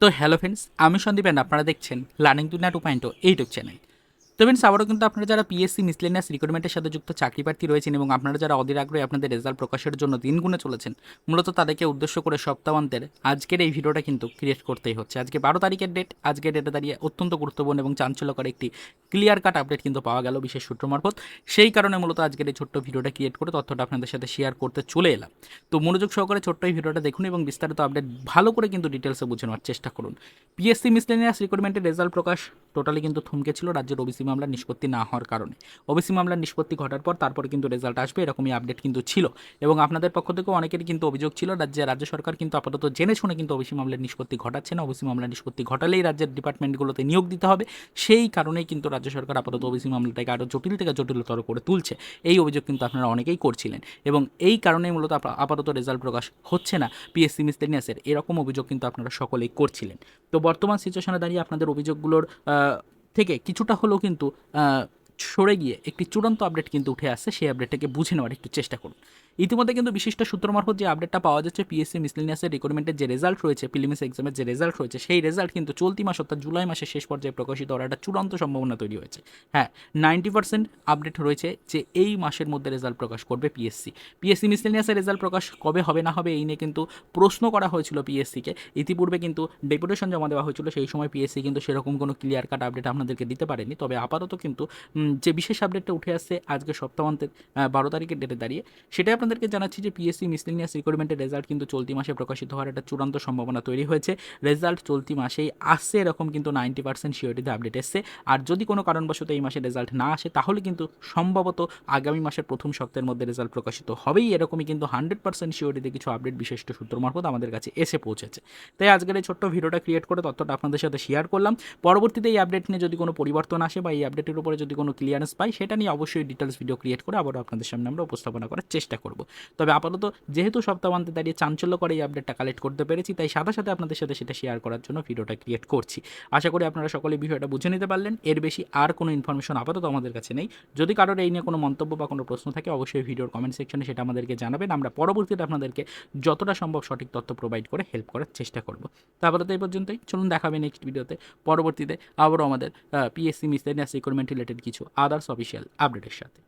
তো hello friends আমি Sandeep and আপনারা দেখছেন learning to to point channel. তো ফ্রেন্ডস আবারও কিন্তু আপনারা যারা পিএসসি মিসলেনিয়াস রিক্রুটমেন্টের সাথে যুক্ত চাকরি প্রার্থী রয়েছেন এবং আপনারা যারা অধীর আগ্রহে আপনাদের রেজাল্ট প্রকাশের জন্য দিন গুনে চলেছেন, মূলত তাদেরকে উদ্দেশ্য করে সপ্তাহান্তের আজকের এই ভিডিওটা কিন্তু ক্রিয়েট করতেই হচ্ছে। আজকে বারো তারিখের ডেট আজকের ডেটে দাঁড়িয়ে অত্যন্ত গুরুত্বপূর্ণ এবং চাঞ্চল্যকর একটি ক্লিয়ার কাট আপডেট কিন্তু পাওয়া গেল বিশেষ সূত্র মারফত। সেই কারণে মূলত আজকের এই ছোট্ট ভিডিওটা ক্রিয়েট করে তথ্যটা আপনাদের সাথে শেয়ার করতে চলে এলাম। তো মনোযোগ সহকারে ছোট্ট এই ভিডিওটা দেখুন এবং বিস্তারিত আপডেট ভালো করে কিন্তু ডিটেলসে বুঝে নেওয়ার চেষ্টা করুন। পিএসসি মিসলেনিয়াস রিক্রুটমেন্টের রেজাল্ট প্রকাশ টোটালি কিন্তু থমকে ছিল রাজ্যের ওবিসি মামলার নিষ্পত্তি না হওয়ার কারণে। ওবিসি মামলার নিষ্পত্তি ঘটার পর তারপরে কিন্তু রেজাল্ট আসবে, এরকমই আপডেট কিন্তু ছিল। এবং আপনাদের পক্ষ থেকেও অনেকেরই কিন্তু অভিযোগ ছিল, রাজ্যে, রাজ্য সরকার কিন্তু আপাতত জেনে শুনে কিন্তু ওবিসি মামলার নিষ্পত্তি ঘটাচ্ছে না। ওবিসি মামলার নিষ্পত্তি ঘটালেই রাজ্যের ডিপার্টমেন্টগুলোতে নিয়োগ দিতে হবে। সেই কারণেই কিন্তু রাজ্য সরকার আপাতত ওবিসি মামলাটাকে আরও জটিল থেকে জটিলতর করে তুলছে। এই অভিযোগ কিন্তু আপনারা অনেকেই করছিলেন। এবং এই কারণেই মূলত আপাতত রেজাল্ট প্রকাশ হচ্ছে না পিএসসি মিসলেনিয়াসের এরকম অভিযোগ কিন্তু আপনারা সকলেই করছিলেন। তো বর্তমান সিচুয়েশনে দাঁড়িয়ে আপনাদের অভিযোগগুলোর থেকে কিছুটা হলেও কিন্তু সরে গিয়ে একটি চূড়ান্ত আপডেট কিন্তু উঠে আসছে, সেই আপডেটটাকে বুঝে নেওয়ার একটু চেষ্টা করুন। ইতিমধ্যে কিন্তু বিশিষ্ট সূত্র মারফত যে আপডেটটা পাওয়া যাচ্ছে পিএসসি মিসলিনিয়াসের রিক্রুটমেন্টের যে রেজাল্ট রয়েছে প্রিলিমিস এক্সামের যে রেজাল্ট রয়েছে, সেই রেজাল্ট কিন্তু চলতি মাস অর্থাৎ জুলাই মাসের শেষ পর্যায়ে প্রকাশিত হওয়ার একটা চূড়ান্ত সম্ভাবনা তৈরি হয়েছে। হ্যাঁ নাইনটি পার্সেন্ট আপডেট রয়েছে যে এই মাসের মধ্যে রেজাল্ট প্রকাশ করবে পিএসসি পিএসসি মিসলিনিয়াসের রেজাল্ট প্রকাশ কবে হবে, না হবে, এই নিয়ে কিন্তু প্রশ্ন করা হয়েছিল পিএসসিকে ইতিপূর্বে কিন্তু ডেপুটেশন জমা দেওয়া হয়েছিল, সেই সময় পিএসসি কিন্তু সেরকম কোনো ক্লিয়ার কাট আপডেট আপনাদেরকে দিতে পারেনি, তবে আপাতত কিন্তু যে বিশেষ আপডেটটা উঠে আসছে আজকে সপ্তাহান্তের বারো তারিখের ডেটে দাঁড়িয়ে, সেটাই আপনাদেরকে জানাচ্ছি যে পিএসসি মিসলিনিয়াস রিক্রুটমেন্টের রেজাল্ট কিন্তু চলতি মাসে প্রকাশিত হওয়ার একটা চূড়ান্ত সম্ভাবনা তৈরি হয়েছে। রেজাল্ট চলতি মাসেই আসছে, এরকম কিন্তু নাইনটি পার্সেন্ট সিওরিটিতে আপডেট এসছে। আর যদি কোনো কারণবশত এই মাসে রেজাল্ট না আসে, তাহলে কিন্তু সম্ভবত আগামী মাসের প্রথম সপ্তাহের মধ্যে রেজাল্ট প্রকাশিত হবেই। এরকমই কিন্তু হান্ড্রেড পার্সেন্ট সিওরিটিতে কিছু আপডেট বিশিষ্ট সূত্র মারফত আমাদের কাছে এসে পৌঁছেছে। তাই আজকের এই ছোট্ট ভিডিওটা ক্রিয়েট করে তথ্যটা আপনাদের সাথে শেয়ার করলাম। পরবর্তীতে এই আপডেট নিয়ে যদি কোনো পরিবর্তন আসে বা এই আপডেটের উপরে যদি কোনো ক্লিয়ারেন্স পাই, সেটা নিয়ে অবশ্যই ডিটেলস ভিডিও ক্রিয়েট করে আবারও আপনাদের সামনে আমরা উপস্থাপনা করার চেষ্টা করব। তবে আপাতত যেহেতু সপ্তাহান্তে দাঁড়িয়ে চাঞ্চল্য করে এই আপডেটটা কালেক্ট করতে পেরেছি, তাই সাথে সাথে আপনাদের সাথে সেটা শেয়ার করার জন্য ভিডিওটা ক্রিয়েট করছি। আশা করি আপনারা সকলে বিষয়টা বুঝে নিতে পারলেন। এর বেশি আর কোনো ইনফরমেশন আপাতত আমাদের কাছে নেই। যদি কারোর এই নিয়ে কোনো মন্তব্য বা কোনো প্রশ্ন থাকে, অবশ্যই ভিডিওর কমেন্ট সেকশনে সেটা আমাদেরকে জানাবেন। আমরা পরবর্তীতে আপনাদেরকে যতটা সম্ভব সঠিক তথ্য প্রোভাইড করে হেল্প করার চেষ্টা করব। তারপরে তো এই পর্যন্তই। চলুন দেখাবে নেক্সট ভিডিওতে পরবর্তীতে আবারও আমাদের পিএসসি মিসলেনিয়াস রিক্রুটমেন্ট রিলেটেড কিছু আদার্স অফিসিয়াল আপডেটের সাথে।